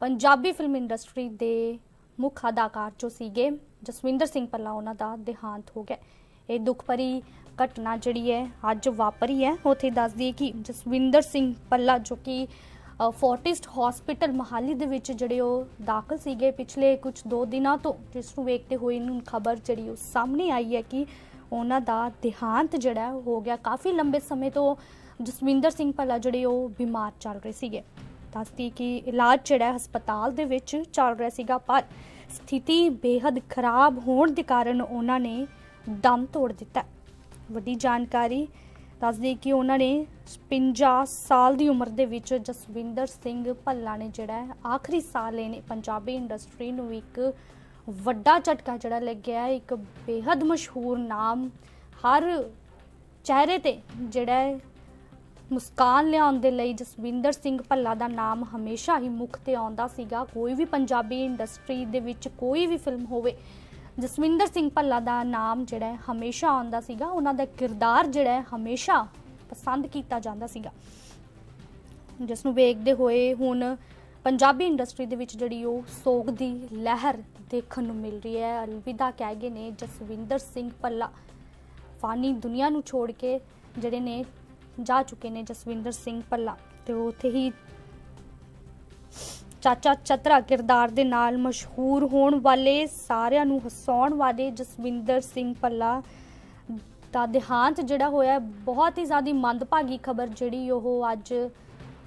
Punjabi film industry ਦੇ ਮੁੱਖ ਅਦਾਕਾਰ ਜੋ ਸੀਗੇ ਜਸਵਿੰਦਰ ਸਿੰਘ ਪੱਲਾ ਉਹਨਾਂ ਦਾ ਦੇਹਾਂਤ ਹੋ ਗਿਆ। ਇਹ ਦੁੱਖ ਭਰੀ ਘਟਨਾ ਜਿਹੜੀ ਹੈ ਅੱਜ ਵਾਪਰੀ ਹੈ। ਉੱਥੇ ਦੱਸਦੀ ਦਈਏ ਕਿ ਜਸਵਿੰਦਰ ਸਿੰਘ ਪੱਲਾ ਜੋ ਕਿ ਫੋਰਟਿਸਟ ਹਸਪੀਟਲ ਮਹਾਲੀ ਦੇ ਵਿੱਚ ਜਿਹੜੇ ਉਹ ਦਾਖਲ ਸੀਗੇ ਪਿਛਲੇ ਕੁਝ ਦੋ ਦਿਨਾਂ ਤੋਂ, ਜਿਸ ਨੂੰ ਵੇਖਦੇ ਹੋਏ ਨੂੰ ਖਬਰ ਜਿਹੜੀ ਉਹ ਸਾਹਮਣੇ ਆਈ ਹੈ ਕਿ ਉਹਨਾਂ ਦਾ ਦੇਹਾਂਤ ਜਿਹੜਾ ਹੋ ਗਿਆ। ਕਾਫੀ ਲੰਬੇ ਸਮੇਂ ਤੋਂ ਜਸਵਿੰਦਰ ਸਿੰਘ ਭੱਲਾ ਜਿਹੜੇ ਉਹ ਬਿਮਾਰ ਚੱਲ ਰਹੇ ਸੀਗੇ। ਦੱਸਦੀ ਕਿ ਇਲਾਜ ਜਿਹੜਾ ਹਸਪਤਾਲ ਦੇ ਵਿੱਚ ਚੱਲ ਰਿਹਾ ਸੀਗਾ, ਪਰ ਸਥਿਤੀ ਬੇहद ਖਰਾਬ ਹੋਣ ਦੇ ਕਾਰਨ ਉਹਨਾਂ ਨੇ ਦਮ ਤੋੜ ਦਿੱਤਾ। ਵੱਡੀ ਜਾਣਕਾਰੀ ਦੱਸਦੀ ਕਿ ਉਹਨਾਂ ਨੇ 50 ਸਾਲ ਦੀ ਉਮਰ ਦੇ ਵਿੱਚ ਜਸਵਿੰਦਰ ਸਿੰਘ ਭੱਲਾ ਨੇ ਜਿਹੜਾ ਆਖਰੀ ਸਾਲ ਲੈਣੇ ਪੰਜਾਬੀ ਇੰਡਸਟਰੀ ਨੂੰ ਇੱਕ ਵੱਡਾ ਝਟਕਾ ਜਿਹੜਾ ਲੱਗਿਆ ਇੱਕ ਬੇहद ਮਸ਼ਹੂਰ ਨਾਮ ਹਰ ਚਿਹਰੇ ਤੇ ਜਿਹੜਾ ਮੁਸਕਾਨ ਲਿਆਉਣ ਦੇ ਲਈ ਜਸਵਿੰਦਰ ਸਿੰਘ ਭੱਲਾ ਦਾ ਨਾਮ ਹਮੇਸ਼ਾ ਹੀ ਮੁੱਖ ਤੇ ਆਉਂਦਾ ਸੀਗਾ। ਕੋਈ ਵੀ ਪੰਜਾਬੀ ਇੰਡਸਟਰੀ ਦੇ ਵਿੱਚ ਕੋਈ ਵੀ ਫਿਲਮ ਹੋਵੇ, ਜਸਵਿੰਦਰ ਸਿੰਘ ਭੱਲਾ ਦਾ ਨਾਮ ਜਿਹੜਾ ਹਮੇਸ਼ਾ ਆਉਂਦਾ ਸੀਗਾ। ਉਹਨਾਂ ਦਾ ਕਿਰਦਾਰ ਜਿਹੜਾ ਹਮੇਸ਼ਾ ਪਸੰਦ ਕੀਤਾ ਜਾਂਦਾ ਸੀਗਾ। ਜਿਸ ਨੂੰ ਵੇਖਦੇ ਹੋਏ ਹੁਣ ਪੰਜਾਬੀ ਇੰਡਸਟਰੀ ਦੇ ਵਿੱਚ ਜਿਹੜੀ ਉਹ ਸੋਗ ਦੀ ਲਹਿਰ ਦੇਖਣ ਨੂੰ ਮਿਲ ਰਹੀ ਹੈ। ਅਲਵਿਦਾ ਕਹਿ ਗਏ ਨੇ, ਜਸਵਿੰਦਰ ਸਿੰਘ ਭੱਲਾ ਫਾਨੀ ਦੁਨੀਆ ਨੂੰ ਛੋੜ ਕੇ ਜਿਹੜੇ ਨੇ ਜਾ ਚੁੱਕੇ ਨੇ ਜਸਵਿੰਦਰ ਸਿੰਘ ਭੱਲਾ ਤੇ ਉੱਥੇ ਹੀ ਚਾਚਾ ਚਤਰਾ ਕਿਰਦਾਰ ਦੇ ਨਾਲ ਮਸ਼ਹੂਰ ਹੋਣ ਵਾਲੇ ਸਾਰਿਆਂ ਨੂੰ ਹਸਾਉਣ ਵਾਲੇ ਜਸਵਿੰਦਰ ਸਿੰਘ ਭੱਲਾ ਦਾ ਦੇਹਾਂਤ ਜਿਹੜਾ ਹੋਇਆ ਬਹੁਤ ਹੀ ਜ਼ਿਆਦਾ ਮੰਦਭਾਗੀ ਖਬਰ ਜਿਹੜੀ ਉਹ ਅੱਜ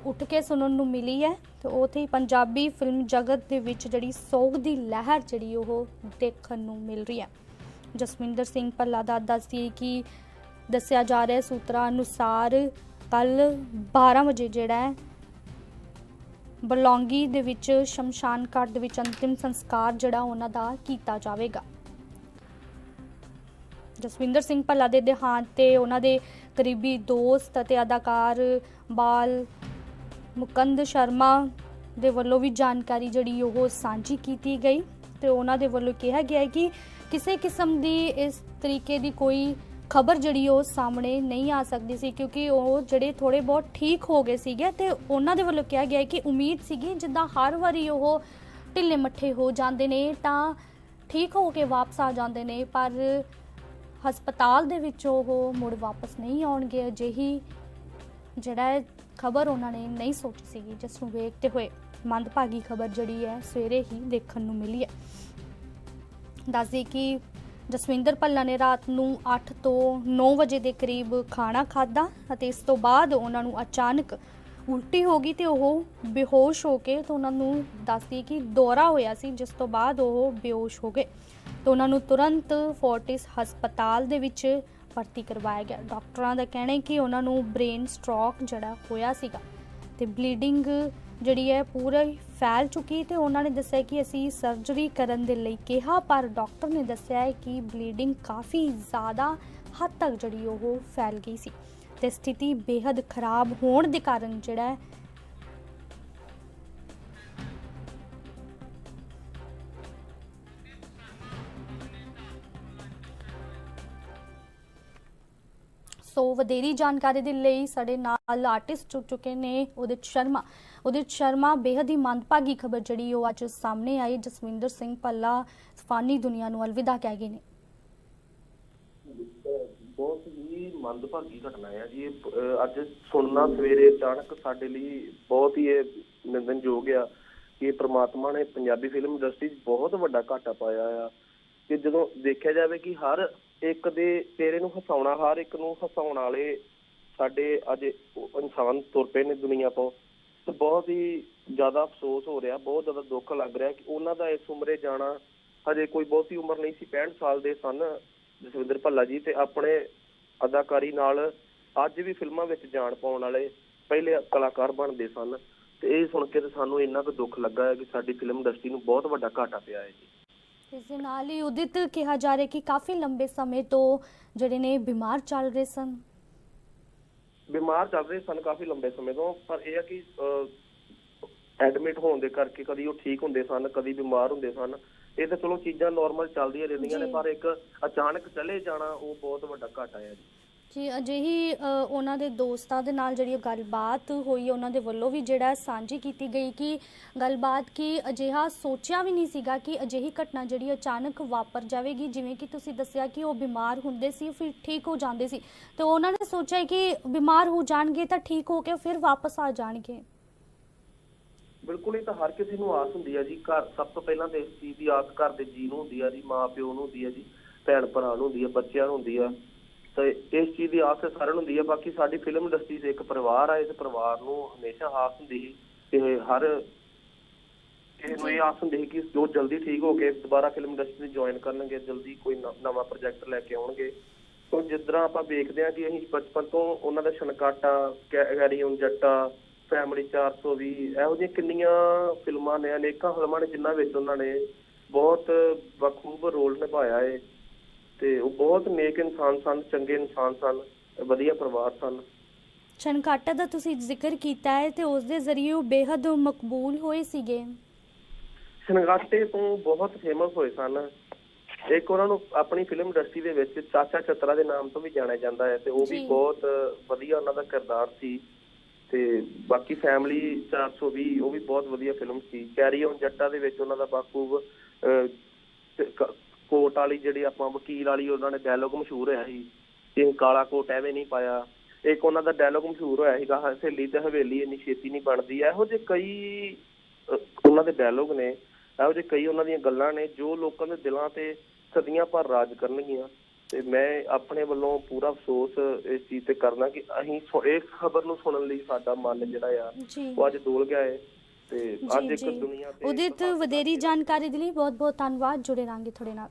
ਉੱਠ ਕੇ ਸੁਣਨ ਨੂੰ ਮਿਲੀ ਹੈ ਤੇ ਉੱਥੇ ਹੀ ਪੰਜਾਬੀ ਫਿਲਮ ਜਗਤ ਦੇ ਵਿੱਚ ਜਿਹੜੀ ਸੋਗ ਦੀ ਲਹਿਰ ਜਿਹੜੀ ਉਹ ਦੇਖਣ ਨੂੰ ਮਿਲ ਰਹੀ ਹੈ। ਜਸਵਿੰਦਰ ਸਿੰਘ ਭੱਲਾ ਦਾ ਦੱਸਦੀ ਕਿ ਦੱਸਿਆ ਜਾ ਰਿਹਾ ਹੈ ਸੂਤਰਾਂ ਅਨੁਸਾਰ ਕੱਲ 12 ਵਜੇ ਜਿਹੜਾ ਹੈ, ਬਲੌਂਗੀ ਦੇ ਵਿੱਚ ਸ਼ਮਸ਼ਾਨ ਘਾਟ ਦੇ ਵਿੱਚ ਅੰਤਿਮ ਸੰਸਕਾਰ ਜਿਹੜਾ ਉਹਨਾਂ ਦਾ ਕੀਤਾ ਜਾਵੇਗਾ। ਜਸਵਿੰਦਰ ਸਿੰਘ ਭੱਲਾ ਦੇ ਦੇਹਾਂਤ ਤੇ ਉਹਨਾਂ ਦੇ ਕਰੀਬੀ ਦੋਸਤ ਅਤੇ ਅਦਾਕਾਰ ਬਾਲ ਮੁਕੰਦ ਸ਼ਰਮਾ ਦੇ ਵੱਲੋਂ ਵੀ ਜਾਣਕਾਰੀ ਜਿਹੜੀ ਉਹ ਸਾਂਝੀ ਕੀਤੀ ਗਈ ਤੇ ਉਹਨਾਂ ਦੇ ਵੱਲੋਂ ਕਿਹਾ ਗਿਆ ਕਿ ਕਿਸੇ ਕਿਸਮ ਦੀ ਇਸ ਤਰੀਕੇ ਦੀ ਕੋਈ ਖਬਰ ਜਿਹੜੀ ਉਹ ਸਾਹਮਣੇ ਨਹੀਂ ਆ ਸਕਦੀ ਸੀ ਕਿਉਂਕਿ ਉਹ ਜਿਹੜੇ ਥੋੜੇ ਬਹੁਤ ਠੀਕ ਹੋ ਗਏ ਸੀਗੇ ਤੇ ਉਹਨਾਂ ਦੇ ਵੱਲੋਂ ਕਿਹਾ ਗਿਆ ਕਿ ਉਮੀਦ ਸੀਗੀ ਜਿੱਦਾਂ ਹਰ ਵਾਰੀ ਉਹ ਢਿੱਲੇ ਮੱਠੇ ਹੋ ਜਾਂਦੇ ਨੇ ਤਾਂ ਠੀਕ ਹੋ ਕੇ ਵਾਪਸ ਆ ਜਾਂਦੇ ਨੇ, ਪਰ ਹਸਪਤਾਲ ਦੇ ਵਿੱਚ ਉਹ ਮੁੜ ਵਾਪਸ ਨਹੀਂ ਆਉਣਗੇ। ਅਜਿਹੀ ਜਿਹੜਾ ਖਬਰ ਉਹਨਾਂ ਨੇ ਨਹੀਂ ਸੋਚੀ ਸੀਗੀ, ਜਿਸ ਨੂੰ ਵੇਖਦੇ ਹੋਏ ਮੰਦਭਾਗੀ ਖਬਰ ਜਿਹੜੀ ਹੈ ਸਵੇਰੇ ਹੀ ਦੇਖਣ ਨੂੰ ਮਿਲੀ ਹੈ। ਦੱਸਦੇ ਕਿ ਜਸਵਿੰਦਰ ਭੱਲਾ ਨੇ ਰਾਤ ਨੂੰ 8 ਤੋਂ 9 ਵਜੇ ਦੇ ਕਰੀਬ ਖਾਣਾ ਖਾਧਾ ਅਤੇ ਇਸ ਤੋਂ ਬਾਅਦ ਉਹਨਾਂ ਨੂੰ ਅਚਾਨਕ ਉਲਟੀ ਹੋ ਗਈ ਤੇ ਉਹ ਬੇਹੋਸ਼ ਹੋ ਕੇ ਤੇ ਉਹਨਾਂ ਨੂੰ ਦੱਸਦੀ ਕਿ ਦੌਰਾ ਹੋਇਆ ਸੀ, ਜਿਸ ਤੋਂ ਬਾਅਦ ਉਹ ਬੇਹੋਸ਼ ਹੋ ਗਏ। ਤੇ ਉਹਨਾਂ ਨੂੰ ਤੁਰੰਤ ਫੋਰਟਿਸ ਹਸਪਤਾਲ ਦੇ ਵਿੱਚ ਭਰਤੀ ਕਰਵਾਇਆ ਗਿਆ। ਡਾਕਟਰਾਂ ਦਾ ਕਹਿਣਾ ਹੈ ਕਿ ਉਹਨਾਂ ਨੂੰ ਬ੍ਰੇਨ ਸਟ੍ਰੋਕ ਜਿਹੜਾ ਹੋਇਆ ਸੀਗਾ ਤੇ ਬਲੀਡਿੰਗ ਜਿਹੜੀ ਹੈ ਪੂਰੀ ਫੈਲ ਚੁੱਕੀ ਤੇ ਉਹਨਾਂ ਨੇ ਦੱਸਿਆ ਕਿ ਅਸੀਂ ਸਰਜਰੀ ਕਰਨ ਦੇ ਲਈ ਕਿਹਾ, ਪਰ ਡਾਕਟਰ ਨੇ ਦੱਸਿਆ ਹੈ ਕਿ ਬਲੀਡਿੰਗ ਕਾਫੀ ਜ਼ਿਆਦਾ ਹੱਦ ਤੱਕ ਜਿਹੜੀ ਉਹ ਫੈਲ ਗਈ ਸੀ ਤੇ ਸਥਿਤੀ ਬੇहद ਖਰਾਬ ਹੋਣ ਦੇ ਕਾਰਨ ਜਿਹੜਾ ਸੋ ਵਧੇਰੀ ਜਾਣਕਾਰੀ ਦੇ ਲਈ ਸਾਡੇ ਨਾਲ ਆਰਟਿਸਟ ਜੁੜ ਚੁੱਕੇ ਨੇ ਉਦਿਤ ਸ਼ਰਮਾ। ਉਦਿਤ ਸ਼ਰਮਾ ਬੇहद ਹੀ ਮੰਦਭਾਗੀ ਖਬਰ ਜਿਹੜੀ ਉਹ ਅੱਜ ਸਾਹਮਣੇ ਆਈ। ਜਸਵਿੰਦਰ ਸਿੰਘ ਪੱਲਾ ਫਾਨੀ ਦੁਨੀਆ ਨੂੰ ਅਲਵਿਦਾ ਕਹਿ ਗਏ ਨੇ। ਬਹੁਤ ਹੀ ਮੰਦਭਾਗੀ ਘਟਨਾ ਹੈ ਜੀ। ਇਹ ਅੱਜ ਸੁਣਨਾ ਸਵੇਰੇ ਅਚਾਨਕ ਸਾਡੇ ਲਈ ਬਹੁਤ ਹੀ ਇਹ ਨਿੰਦਨਯੋਗ ਆ ਕਿ ਪ੍ਰਮਾਤਮਾ ਨੇ ਪੰਜਾਬੀ ਫਿਲਮ ਇੰਡਸਟਰੀ 'ਚ ਬਹੁਤ ਵੱਡਾ ਘਾਟਾ ਪਾਇਆ ਆ। ਕਿ ਜਦੋਂ ਦੇਖਿਆ ਜਾਵੇ ਕਿ ਹਰ ਇੱਕ ਦੇ ਤੇਰੇ ਨੂੰ ਹਸਾਉਣਾ, ਹਰ ਇੱਕ ਨੂੰ ਹਸਾਉਣ ਵਾਲੇ ਸਾਡੇ ਅੱਜ ਇਨਸਾਨ ਤੁਰ ਪਏ ਨੇ ਦੁਨੀਆ ਤੋਂ। ਤੇ ਬਹੁਤ ਹੀ ਜ਼ਿਆਦਾ ਅਫਸੋਸ ਹੋ ਰਿਹਾ, ਬਹੁਤ ਜ਼ਿਆਦਾ ਦੁੱਖ ਲੱਗ ਰਿਹਾ ਕਿ ਉਹਨਾਂ ਦਾ ਇਸ ਉਮਰੇ ਜਾਣਾ ਹਜੇ ਕੋਈ ਬਹੁਤੀ ਉਮਰ ਨਹੀਂ ਸੀ 65 ਸਾਲ ਦੇ ਸਨ ਜਸਵਿੰਦਰ ਭੱਲਾ ਜੀ ਤੇ ਆਪਣੇ ਅਦਾਕਾਰੀ ਨਾਲ ਅੱਜ ਵੀ ਫਿਲਮਾਂ ਵਿੱਚ ਜਾਣ ਪਾਉਣ ਵਾਲੇ ਪਹਿਲੇ ਕਲਾਕਾਰ ਬਣਦੇ ਸਨ। ਤੇ ਇਹ ਸੁਣ ਕੇ ਤੇ ਸਾਨੂੰ ਇੰਨਾ ਕੁ ਦੁੱਖ ਲੱਗਾ ਹੈ ਕਿ ਸਾਡੀ ਫਿਲਮ ਇੰਡਸਟਰੀ ਨੂੰ ਬਹੁਤ ਵੱਡਾ ਘਾਟਾ ਪਿਆ ਹੈ ਜੀ। ਇਸ ਦੇ ਨਾਲ ਹੀ ਉਦਿਤ ਕਿਹਾ ਜਾ ਰਿਹਾ ਕਿ ਕਾਫੀ ਲੰਬੇ ਸਮੇਂ ਤੋਂ ਜਿਹੜੇ ਨੇ ਬਿਮਾਰ ਚੱਲ ਰਹੇ ਸਨ। ਬਿਮਾਰ ਚੱਲ ਰਹੇ ਸਨ ਕਾਫੀ ਲੰਬੇ ਸਮੇਂ ਤੋਂ ਪਰ ਇਹ ਹੈ ਕਿ ਐਡਮਿਟ ਹੋਣ ਦੇ ਕਰਕੇ ਕਦੀ ਉਹ ਠੀਕ ਹੁੰਦੇ ਸਨ ਕਦੀ ਬਿਮਾਰ ਹੁੰਦੇ ਸਨ। ਇਹ ਤਾਂ ਚਲੋ ਚੀਜ਼ਾਂ ਨਾਰਮਲ ਚੱਲਦੀਆਂ ਰਹਿੰਦੀਆਂ ਨੇ। ਪਰ ਇੱਕ ਅਚਾਨਕ ਚਲੇ ਜਾਣਾ ਉਹ ਬਹੁਤ ਵੱਡਾ ਘਾਟਾ ਹੈ ਜੀ। ਜੀ ਅਜਿਹੀ ਉਹਨਾਂ ਦੇ ਦੋਸਤਾਂ ਦੇ ਨਾਲ ਜਿਹੜੀ ਗੱਲਬਾਤ ਹੋਈ, ਉਹਨਾਂ ਦੇ ਵੱਲੋਂ ਵੀ ਜਿਹੜਾ ਸਾਂਝੀ ਕੀਤੀ ਗਈ ਕਿ ਗੱਲਬਾਤ ਕਿ ਅਜਿਹਾ ਸੋਚਿਆ ਵੀ ਨਹੀਂ ਸੀਗਾ ਕਿ ਅਜਿਹੀ ਘਟਨਾ ਜਿਹੜੀ ਅਚਾਨਕ ਵਾਪਰ ਜਾਵੇਗੀ। ਜਿਵੇਂ ਕਿ ਤੁਸੀਂ ਦੱਸਿਆ ਕਿ ਉਹ ਬਿਮਾਰ ਹੁੰਦੇ ਸੀ, ਫਿਰ ਠੀਕ ਹੋ ਜਾਂਦੇ ਸੀ। ਤੇ ਉਹਨਾਂ ਨੇ ਸੋਚਿਆ ਕਿ ਬਿਮਾਰ ਹੋ ਜਾਣਗੇ ਤਾਂ ਠੀਕ ਹੋ ਕੇ ਫਿਰ ਵਾਪਸ ਆ ਜਾਣਗੇ। ਬਿਲਕੁਲ, ਇਹ ਤਾਂ ਹਰ ਕਿਸੇ ਨੂੰ ਆਸ ਹੁੰਦੀ ਹੈ ਜੀ। ਘਰ ਸਭ ਤੋਂ ਪਹਿਲਾਂ ਤਾਂ ਇਸ ਚੀਜ਼ ਦੀ ਆਸ ਘਰ ਦੇ ਜੀ ਨੂੰ ਹੁੰਦੀ ਆ ਜੀ ਮਾਂ ਪਿਓ ਨੂੰ ਹੁੰਦੀ ਆ ਜੀ ਭੈਣ ਭਰਾ ਨੂੰ ਹੁੰਦੀ ਆ ਬੱਚਿਆਂ ਨੂੰ ਹੁੰਦੀ ਆ ਤੇ ਇਸ ਚੀਜ਼ ਦੀ ਆਸ ਸਾਰਿਆਂ ਨੂੰ ਹੁੰਦੀ ਹੈ ਬਾਕੀ ਸਾਡੀ ਫਿਲਮ ਇੰਡਸਟਰੀ 'ਚ ਇੱਕ ਪਰਿਵਾਰ ਆ, ਇਸ ਪਰਿਵਾਰ ਨੂੰ ਹਮੇਸ਼ਾ ਆਸ ਹੁੰਦੀ ਸੀ ਕਿ ਹਰ ਕਿਸੇ ਨੂੰ ਇਹ ਆਸ ਹੁੰਦੀ ਸੀ ਕਿ ਜੋ ਜਲਦੀ ਠੀਕ ਹੋ ਕੇ ਦੁਬਾਰਾ ਫਿਲਮ ਇੰਡਸਟਰੀ ਜੁਆਇਨ ਕਰਨਗੇ, ਜਲਦੀ ਕੋਈ ਨਵਾਂ ਪ੍ਰੋਜੈਕਟ ਲੈ ਕੇ ਆਉਣਗੇ। ਤੋਂ ਜਿੱਦਾਂ ਆਪਾਂ ਵੇਖਦੇ ਹਾਂ ਕਿ ਅਸੀਂ ਬਚਪਨ ਤੋਂ ਉਹਨਾਂ ਦਾ Chhankata carry on Jatta family 420 ਇਹੋ ਜਿਹੀਆਂ ਕਿੰਨੀਆਂ ਫਿਲਮਾਂ ਨੇ, ਅਨੇਕਾਂ ਫਿਲਮਾਂ ਨੇ ਜਿਨ੍ਹਾਂ ਵਿੱਚ ਉਹਨਾਂ ਨੇ ਬਹੁਤ ਬਖੂਬ ਰੋਲ ਨਿਭਾਇਆ ਏ। ਤੇ ਉਹ ਬਹੁਤ ਨੇਕ ਇਨਸਾਨ ਸਨ ਚੰਗੇ ਇਨਸਾਨ ਸਨ ਵਧੀਆ ਪਰਿਵਾਰ ਸਨ। ਛਣਕਾਟਾ ਦਾ ਤੁਸੀਂ ਜ਼ਿਕਰ ਕੀਤਾ ਹੈ ਤੇ ਉਸ ਦੇ ਜ਼ਰੀਏ ਉਹ ਬੇहद ਮਕਬੂਲ ਹੋਏ ਸੀਗੇ। ਛਨਗਾਟੇ ਤੋਂ ਬਹੁਤ ਫੇਮਸ ਹੋਏ ਸਨ। ਇੱਕ ਉਹਨਾਂ ਨੂੰ ਆਪਣੀ ਫਿਲਮ ਇੰਡਸਟਰੀ ਦੇ ਵਿੱਚ ਚਾਚਾ ਚਤਰਾ ਦੇ ਨਾਮ ਤੋਂ ਵੀ ਜਾਣਿਆ ਜਾਂਦਾ ਹੈ ਤੇ ਉਹ ਵੀ। ਬਹੁਤ ਵਧੀਆ ਉਹਨਾਂ ਦਾ ਕਿਰਦਾਰ ਸੀ। ਤੇ ਬਾਕੀ ਫੈਮਿਲੀ 420 ਉਹ ਵੀ ਬਹੁਤ ਵਧੀਆ ਫਿਲਮ ਸੀ। ਕੈਰੀ ਔਨ ਜੱਟਾ ਦੇ ਵਿੱਚ ਉਹਨਾਂ ਦਾ ਬਾਖੂਬ ਕੋਟ ਵਾਲੀ ਜਿਹੜੀ ਆਪਾਂ ਵਕੀਲ ਵਾਲੀ ਉਹਨਾਂ ਨੇ ਡਾਇਲੋਗ ਮਸ਼ਹੂਰ ਹੋਇਆ ਸੀ ਕਿ ਕਾਲਾ ਕੋਟ ਐਵੇਂ ਨਹੀਂ ਪਾਇਆ। ਇੱਕ ਉਹਨਾਂ ਦਾ ਡਾਇਲੋਗ ਮਸ਼ਹੂਰ ਹੋਇਆ ਸੀਗਾ ਹਵੇਲੀ ਤੇ ਹਵੇਲੀ ਇੰਨੀ ਛੇਤੀ ਨਹੀਂ ਬਣਦੀ। ਇਹੋ ਜਿਹੇ ਕਈ ਉਹਨਾਂ ਦੇ ਡਾਇਲੋਗ ਨੇ ਇਹੋ ਜਿਹੇ ਕਈ ਉਹਨਾਂ ਦੀਆਂ ਗੱਲਾਂ ਨੇ ਜੋ ਲੋਕਾਂ ਦੇ ਦਿਲਾਂ ਤੇ ਸਦੀਆਂ ਭਰ ਰਾਜ ਕਰਨਗੀਆਂ। ਤੇ ਮੈਂ ਆਪਣੇ ਵੱਲੋਂ ਪੂਰਾ ਅਫਸੋਸ ਇਸ ਚੀਜ਼ ਤੇ ਕਰਨਾ ਕਿ ਅਸੀਂ ਇਸ ਖਬਰ ਨੂੰ ਸੁਣਨ ਲਈ ਸਾਡਾ ਮਨ ਜਿਹੜਾ ਆ ਉਹ ਅੱਜ ਡੋਲ ਗਿਆ ਹੈ ਤੇ ਅੱਜ ਇੱਕ ਦੁਨੀਆ ਤੇ ਉਦਿਤ ਵਧੇਰੀ ਜਾਣਕਾਰੀ ਦੇ ਲਈ ਬਹੁਤ ਬਹੁਤ ਧੰਨਵਾਦ। ਜੁੜੇ ਰਾਂਗੇ ਤੁਹਾਡੇ ਨਾਲ।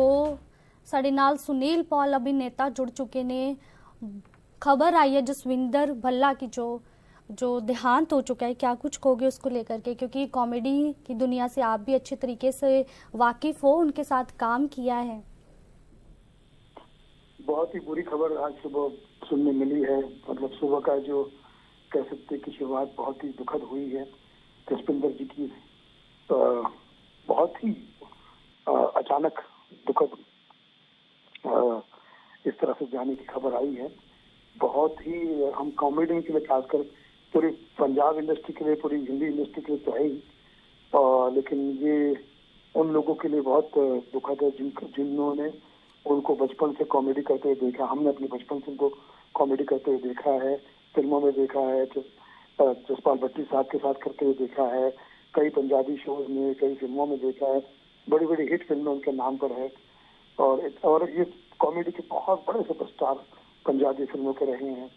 ਉਹ ਸਾਡੇ ਨਾਲ ਸੁਨੀਲ ਪੌਲ ਅਭਿਨੇਤਾ जुड़ चुके ने खबर आई है जसविंदर भल्ला की जो जो देहांत हो चुका है क्या कुछ कहोगे उसको लेकर के क्योंकि कॉमेडी की दुनिया से आप भी अच्छे तरीके से वाकिफ हो उनके साथ काम किया है बहुत ही बुरी खबर आज सुबह सुनने मिली है मतलब सुबह का जो कह सकते हैं कि शुरुआत बहुत ही दुखद हुई है जसपिंदर जी की अ, बहुत ही अ, अचानक दुखद इस तरह से जाने की खबर आई है। बहुत ही, हम कॉमेडी के लिए खासकर पूरी पंजाब इंडस्ट्री के लिए, पूरी हिंदी इंडस्ट्री के लिए तो है ही। लेकिन ये उन लोगों के लिए बहुत दुखद है जिन जिन्होंने उनको बचपन से कॉमेडी करते हुए देखा। हमने अपने बचपन से उनको कॉमेडी करते हुए देखा है, फ़िल्मों में देखा है जसपाल भट्टी साहब के साथ करते हुए देखा है, कई पंजाबी शोज़ में, कई फ़िल्मों में देखा है। बड़ी बड़ी हिट फ़िल्में उनके नाम पर है। और और ये कॉमेडी के बहुत बड़े सुपरस्टार पंजाबी फ़िल्मों के रहे हैं।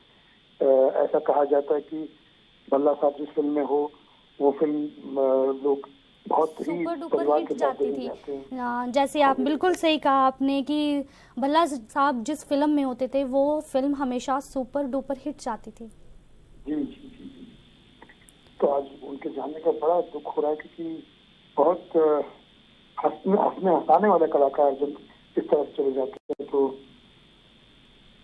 ऐसा कहा जाता है कि बल्ला साहब जिस फ़िल्म में हो वो फ़िल्म लोग बहुत सुपर डुपर हिट जाती थी। जैसे आप बिल्कुल सही कहा आपने कि भल्ला साहब जिस फ़िल्म में होते थे वो फ़िल्म हमेशा सुपर डुपर हिट जाती थी। जी जी जी तो आज उनके जाने का बड़ा दुख हो रहा है क्योंकि बहुत हंसने हंसने हंसाने वाले कलाकार जब इस तरह चले जाते हैं तो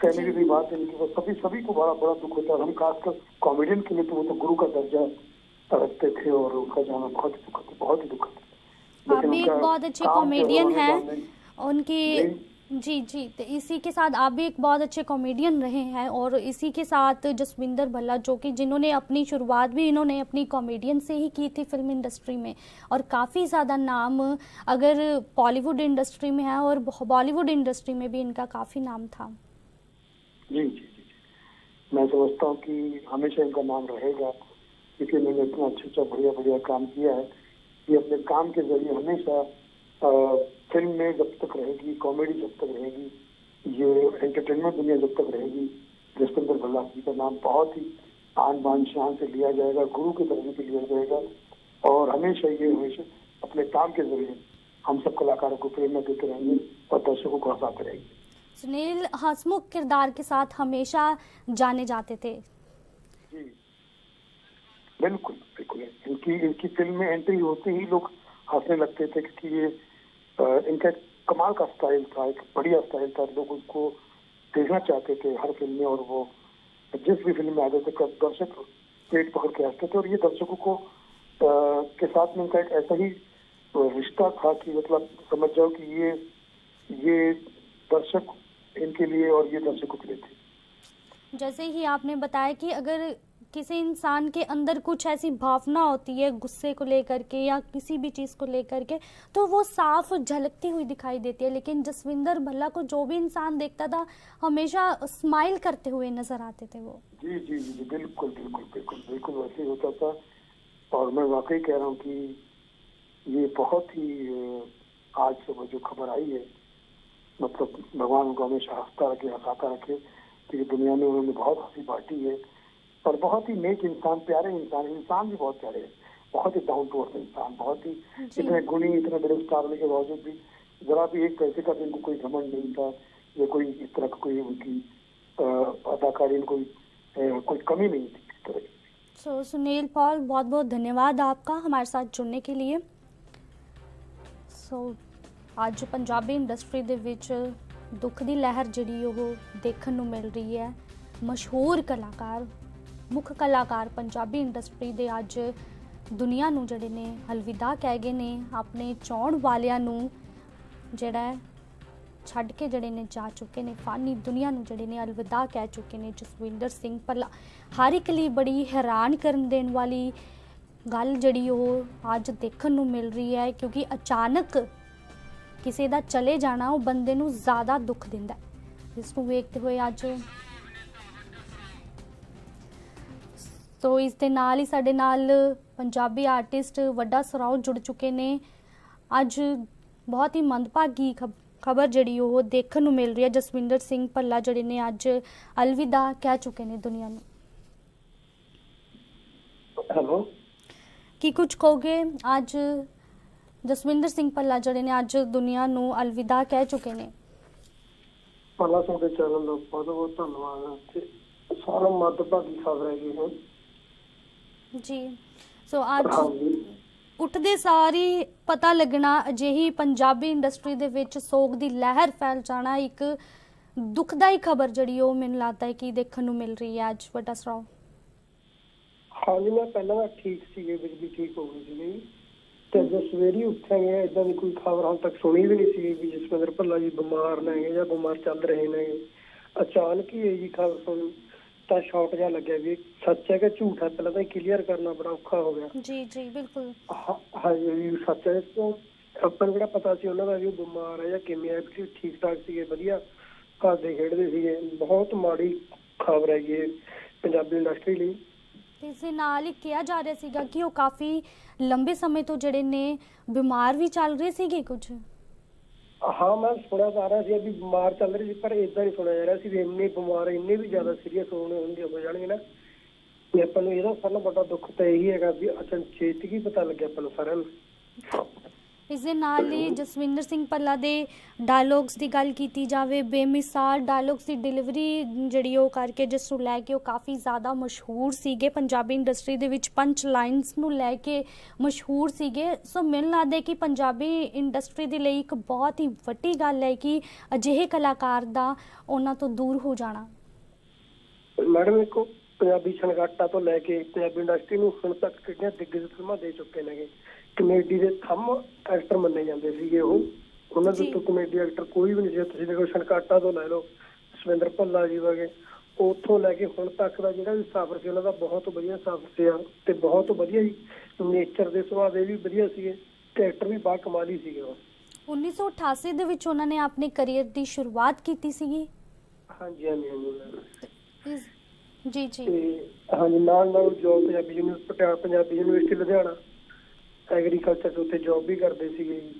कहने की भी बात है वो सभी सभी को बड़ा बड़ा दुख होता है और हम खासकर कॉमेडियन के लिए तो वो तो गुरु का दर्जा रखते थे और उनका जाना बहुत ही दुखद बहुत ही दुखद। आप भी एक बहुत अच्छे कॉमेडियन हैं उनकी जी जी। तो इसी के साथ आप भी एक बहुत अच्छे कॉमेडियन रहे हैं और इसी के साथ जसविंदर भल्ला, जो कि जिन्होंने अपनी शुरुआत भी इन्होंने अपनी कॉमेडियन से ही की थी फ़िल्म इंडस्ट्री में। और काफ़ी ज़्यादा नाम अगर बॉलीवुड इंडस्ट्री में है और बॉलीवुड इंडस्ट्री में भी इनका काफ़ी नाम था। जी जी जी। मैं समझता हूँ कि हमेशा इनका नाम रहेगा क्योंकि इन्होंने इतना अच्छा अच्छा बढ़िया बढ़िया काम किया है। कि अपने काम के ज़रिए हमेशा फ़िल्म में जब तक रहेगी कॉमेडी जब तक रहेगी ये एंटरटेनमेंट दुनिया जब तक रहेगी जसपिंदर भल्ला जी का नाम बहुत ही आन बान शान से लिया जाएगा गुरु के दर्जे पे लिया जाएगा और हमेशा ये हमेशा अपने काम के ज़रिए हम सब कलाकारों को प्रेरणा देते रहेंगे और दर्शकों को हंसाते रहेंगे सुनील हसमुख किरदार के साथ हमेशा जाने जाते थे। जी। बिल्कुल बिल्कुल। इनकी इनकी फ़िल्म में एंट्री होते ही लोग हंसने लगते थे क्योंकि ये इनका कमाल का स्टाइल था एक बढ़िया स्टाइल था। लोग उसको देखना चाहते थे हर फ़िल्म में और वो जिस भी फ़िल्म में आते थे दर्शक पेट पकड़ के हँसते थे। और ये दर्शकों को अ, के साथ में इनका एक ऐसा ही रिश्ता था कि मतलब समझ जाओ कि ये ये दर्शक इनके लिए और ये दर्शकों के लिए थे। जैसे ही आपने बताया कि अगर किसी इंसान के अंदर कुछ ऐसी भावना होती है गुस्से को लेकर के या किसी भी चीज़ को लेकर के तो वो साफ़ झलकती हुई दिखाई देती है। लेकिन जसविंदर भल्ला को जो भी इंसान देखता था, हमेशा स्माइल करते हुए नज़र आते थे वो। जी जी जी बिल्कुल बिल्कुल बिल्कुल बिल्कुल वैसे होता था। और मैं वाकई कह रहा हूँ कि ये बहुत ही आज सुबह जो खबर आई है मतलब भगवान उनको हमेशा हंसता रखे, हंसाता रखे, कि दुनिया में उन्होंने बहुत हँसी बांटी है। और बहुत ही नेक इंसान प्यारे इंसान इंसान भी बहुत प्यारे हैं बहुत ही डाउन टू अर्थ इंसान बहुत ही जी। इतने गुणी इतने बड़े स्टार होने के बावजूद भी जरा भी एक पैसे का भी इनको कोई घमंड नहीं था या कोई इस तरह का कोई उनकी अ, अदाकारी में कोई अ, कोई कमी नहीं थी इस तरह की सो सुनील पॉल बहुत बहुत धन्यवाद आपका हमारे साथ जुड़ने के लिए ਸੋ ਅੱਜ ਪੰਜਾਬੀ ਇੰਡਸਟਰੀ ਦੇ ਵਿੱਚ ਦੁੱਖ ਦੀ ਲਹਿਰ ਜਿਹੜੀ ਉਹ ਦੇਖਣ ਨੂੰ ਮਿਲ ਰਹੀ ਹੈ ਮਸ਼ਹੂਰ ਕਲਾਕਾਰ ਮੁੱਖ ਕਲਾਕਾਰ ਪੰਜਾਬੀ ਇੰਡਸਟਰੀ ਦੇ ਅੱਜ ਦੁਨੀਆ ਨੂੰ ਜਿਹੜੇ ਨੇ ਅਲਵਿਦਾ ਕਹਿ ਗਏ ਨੇ, ਆਪਣੇ ਚਾਹਣ ਵਾਲਿਆਂ ਨੂੰ ਜਿਹੜਾ ਛੱਡ ਕੇ ਜਿਹੜੇ ਨੇ ਜਾ ਚੁੱਕੇ ਨੇ, ਫਾਨੀ ਦੁਨੀਆ ਨੂੰ ਜਿਹੜੇ ਨੇ ਅਲਵਿਦਾ ਕਹਿ ਚੁੱਕੇ ਨੇ ਜਸਵਿੰਦਰ ਸਿੰਘ ਭੱਲਾ। ਹਰ ਇੱਕ ਲਈ ਬੜੀ ਹੈਰਾਨ ਕਰਨ ਦੇਣ ਵਾਲੀ ਗੱਲ ਜਿਹੜੀ ਉਹ ਅੱਜ ਦੇਖਣ ਨੂੰ ਮਿਲ ਰਹੀ ਹੈ, ਕਿਉਂਕਿ ਅਚਾਨਕ ਕਿਸੇ ਦਾ ਚਲੇ ਜਾਣਾ ਉਹ ਬੰਦੇ ਨੂੰ ਜ਼ਿਆਦਾ ਦੁੱਖ ਦਿੰਦਾ ਹੈ। ਜਿਸ ਨੂੰ ਵੇਖਦੇ ਹੋਏ ਅੱਜ ਤੋ ਇਸ ਦੇ ਨਾਲ ਹੀ ਸਾਡੇ ਨਾਲ ਪੰਜਾਬੀ ਆਰਟਿਸਟ ਵੱਡਾ ਸਰਾਉ ਜੁੜ ਚੁੱਕੇ ਨੇ। ਅੱਜ ਬਹੁਤ ਹੀ ਮੰਦਭਾਗੀ ਖਬਰ ਜਿਹੜੀ ਉਹ ਦੇਖਣ ਨੂੰ ਮਿਲ ਰਹੀ ਹੈ। ਜਸਵਿੰਦਰ ਸਿੰਘ ਭੱਲਾ ਜਿਹੜੇ ਨੇ ਅੱਜ ਅਲਵਿਦਾ ਕਹਿ ਚੁੱਕੇ ਨੇ ਦੁਨੀਆ ਨੂੰ। ਹੈਲੋ। ਕੀ ਕੁਝ ਕਹੋਗੇ? ਅੱਜ ਜਸਵਿੰਦਰ ਸਿੰਘ ਭੱਲਾ ਜਿਹੜੇ ਨੇ ਅੱਜ ਦੁਨੀਆ ਨੂੰ ਅਲਵਿਦਾ ਕਹਿ ਚੁੱਕੇ ਨੇ। ਪਹਿਲਾਂ ਤੁਹਾਡੇ ਚੈਨਲ ਦਾ ਬਹੁਤ ਬਹੁਤ ਧੰਨਵਾਦ ਸਾਰਾ ਮੱਦਭਾਗੀ ਖਬਰ ਹੈ। ਜੀ ਜੀ। ਸੋ ਅੱਜ ਹਾਂਜੀ ਉੱਠਦੇ ਸਾਰੀ ਪਤਾ ਲੱਗਣਾ, ਅਜਿਹੀ ਪੰਜਾਬੀ ਇੰਡਸਟਰੀ ਦੇ ਵਿੱਚ ਸੋਗ ਦੀ ਲਹਿਰ ਫੈਲ ਜਾਣਾ ਇੱਕ ਦੁਖਦਾਈ ਖਬਰ ਜਿਹੜੀ ਉਹ ਮੈਨੂੰ ਲੱਗਦਾ ਹੈ ਕਿ ਦੇਖਣ ਨੂੰ ਮਿਲ ਰਹੀ ਹੈ ਅੱਜ। ਵੱਡਾ ਸਰਾਉ ਹਾਂਜੀ, ਮੈਂ ਪਹਿਲਾਂ ਤਾਂ ਠੀਕ ਸੀਗੇ ਬਿਜਲੀ ਠੀਕ ਹੋ ਗਈ ਸੀਗੀ। ਤੇ ਜਦੋਂ ਸਵੇਰੇ ਹੀ ਉੱਠਾਂਗੇ ਇਦਾਂ ਦੀ ਕੋਈ ਖਬਰ ਹਾਲ ਤੱਕ ਸੁਣੀ ਵੀ ਨਹੀਂ ਸੀ ਵੀ ਜਸਵਿੰਦਰ ਭੱਲਾ ਜੀ ਬਿਮਾਰ ਨੇ ਜਾਂ ਬਿਮਾਰ ਚੱਲ ਰਹੇ ਨੇ। ਅਚਾਨਕ ਹੀ ਇਹ ਜੀ ਖਬਰ ਸੁਣ ਤਾਂ ਸ਼ੌਕ ਜਿਹਾ ਲੱਗਿਆ ਵੀ ਸੱਚ ਹੈ ਕਿ ਝੂਠ ਹੈ? ਪਹਿਲਾਂ ਤਾਂ ਕਲੀਅਰ ਕਰਨਾ ਬੜਾ ਔਖਾ ਹੋ ਗਿਆ। ਜੀ ਜੀ ਬਿਲਕੁਲ। ਹਾਂ ਹਾਂਜੀ ਵੀ ਸੱਚ ਹੈ ਤੋਂ ਆਪਾਂ ਨੂੰ ਕਿਹੜਾ ਪਤਾ ਸੀ ਉਹਨਾਂ ਦਾ ਵੀ ਉਹ ਬਿਮਾਰ ਹੈ ਜਾਂ ਕਿਵੇਂ ਹੈ ਵੀ ਠੀਕ ਠਾਕ ਸੀਗੇ ਵਧੀਆ ਘਰਦੇ ਖੇਡਦੇ ਸੀਗੇ। ਬਹੁਤ ਮਾੜੀ ਖਬਰ ਹੈ ਇਹ ਪੰਜਾਬੀ ਇੰਡਸਟਰੀ ਲਈ। ਇਸ ਦੇ ਨਾਲ ਹੀ ਕਿਹਾ ਜਾ ਰਿਹਾ ਸੀਗਾ ਕਿ ਉਹ ਕਾਫੀ ਲੰਬੇ ਸਮੇਂ ਤੋਂ ਜਿਹੜੇ ਨੇ ਬਿਮਾਰ ਵੀ ਚੱਲ ਰਹੇ ਸੀਗੇ ਕੁਝ। ਹਾਂ, ਮੈਂ ਸੁਣਿਆ ਜਾ ਰਿਹਾ ਸੀ ਵੀ ਬਿਮਾਰ ਚੱਲ ਰਹੀ ਸੀ, ਪਰ ਇਦਾਂ ਨਹੀਂ ਸੁਣਿਆ ਜਾ ਰਿਹਾ ਸੀ ਵੀ ਇੰਨੇ ਬਿਮਾਰ, ਇੰਨੇ ਵੀ ਜ਼ਿਆਦਾ ਸੀਰੀਅਸ ਹੋਣੇ ਹੁੰਦੇ ਹੋ ਜਾਣਗੇ ਨਾ ਤੇ ਆਪਾਂ ਨੂੰ ਇਹਦਾ ਸਾਰਾ ਵੱਡਾ ਦੁੱਖ ਤਾਂ ਇਹੀ ਹੈਗਾ ਵੀ ਅਚਨਚੇਤ ਹੀ ਪਤਾ ਲੱਗਿਆ ਆਪਾਂ ਨੂੰ ਸਾਰਿਆਂ ਨੂੰ। ਇਸ ਦੇ ਨਾਲ ਹੀ ਜਸਵਿੰਦਰ ਸਿੰਘ ਭੱਲਾ ਦੇ ਡਾਇਲੌਗਸ ਦੀ ਗੱਲ ਕੀਤੀ ਜਾਵੇ, ਬੇਮਿਸਾਲ ਡਾਇਲੌਗਸ ਦੀ ਡਿਲੀਵਰੀ ਜਿਹੜੀ ਉਹ ਕਰਕੇ ਜਿਸ ਨੂੰ ਲੈ ਕੇ ਉਹ ਕਾਫੀ ਜ਼ਿਆਦਾ ਮਸ਼ਹੂਰ ਸੀਗੇ। ਪੰਜਾਬੀ ਇੰਡਸਟਰੀ ਦੇ ਵਿੱਚ ਪੰਚ ਲਾਈਨਸ ਨੂੰ ਲੈ ਕੇ ਮਸ਼ਹੂਰ ਸੀਗੇ। ਸੋ ਮੈਨੂੰ ਲੱਗਦਾ ਕਿ ਪੰਜਾਬੀ ਇੰਡਸਟਰੀ ਦੇ ਲਈ ਇੱਕ ਬਹੁਤ ਹੀ ਵੱਡੀ ਗੱਲ ਹੈ ਕਿ ਅਜਿਹੇ ਕਲਾਕਾਰ ਦਾ ਉਹਨਾਂ ਤੋਂ ਦੂਰ ਹੋ ਜਾਣਾ। ਮੈਡਮ ਦੇਖੋ ਪੰਜਾਬੀ ਛਣਗਾਟਾ ਤੋਂ ਲੈ ਕੇ ਪੰਜਾਬੀ ਇੰਡਸਟਰੀ ਨੂੰ ਹੁਣ ਤੱਕ ਕਿੰਨੀਆਂ ਦਿੱਗਜ ਫਿਲਮਾਂ ਦੇ ਚੁੱਕੇ ਨੇਗੇ। ਕਮੇਡੀ ਦੇ ਥੰਮ ਐਕਟਰ ਮੰਨੇ ਜਾਂਦੇ ਸੀਗੇ ਉਹ। ਉਹਨਾਂ ਦੇ ਜੀ। ਤੋਂ ਕਮੇਡੀ ਐਕਟਰ ਕੋਈ ਵੀ ਨਹੀਂ ਸੀ। ਤੁਸੀਂ ਦੇਖੋ ਛਣਕਾਟਾ ਤੋਂ ਲੈ ਲਓ ਸਵਿੰਦਰ ਭੱਲਾ ਜੀ ਵਗੇ ਉੱਥੋਂ ਲੈ ਕੇ ਹੁਣ ਤੱਕ ਦਾ ਜਿਹੜਾ ਵੀ ਸਫ਼ਰ ਸੀ ਉਹਨਾਂ ਦਾ ਬਹੁਤ ਵਧੀਆ ਸਫ਼ਰ ਸੀ ਤੇ ਬਹੁਤ ਵਧੀਆ ਹੀ ਨੇਚਰ ਦੇ ਸੁਭਾਅ ਦੇ ਵੀ ਵਧੀਆ ਸੀਗੇ ਕੈਰੈਕਟਰ ਵੀ ਬਾ ਕਮਾਲੀ ਸੀਗੇ ਉਹ। 1988 ਦੇ ਵਿੱਚ ਉਹਨਾਂ ਨੇ ਆਪਣੇ ਕੈਰੀਅਰ ਦੀ ਸ਼ੁਰੂਆਤ ਕੀਤੀ ਸੀਗੀ? ਹਾਂਜੀ ਹਾਂਜੀ ਹਾਂਜੀ ਜੀ ਜੀ। ਤੇ ਹਾਂਜੀ ਨਾਲ ਨਾਲ job Punjabi university Patiala Punjabi university Ludhiana agriculture ਚ ਉੱਥੇ ਜੋਬ ਵੀ ਕਰਦੇ ਸੀਗੇ ਜੀ।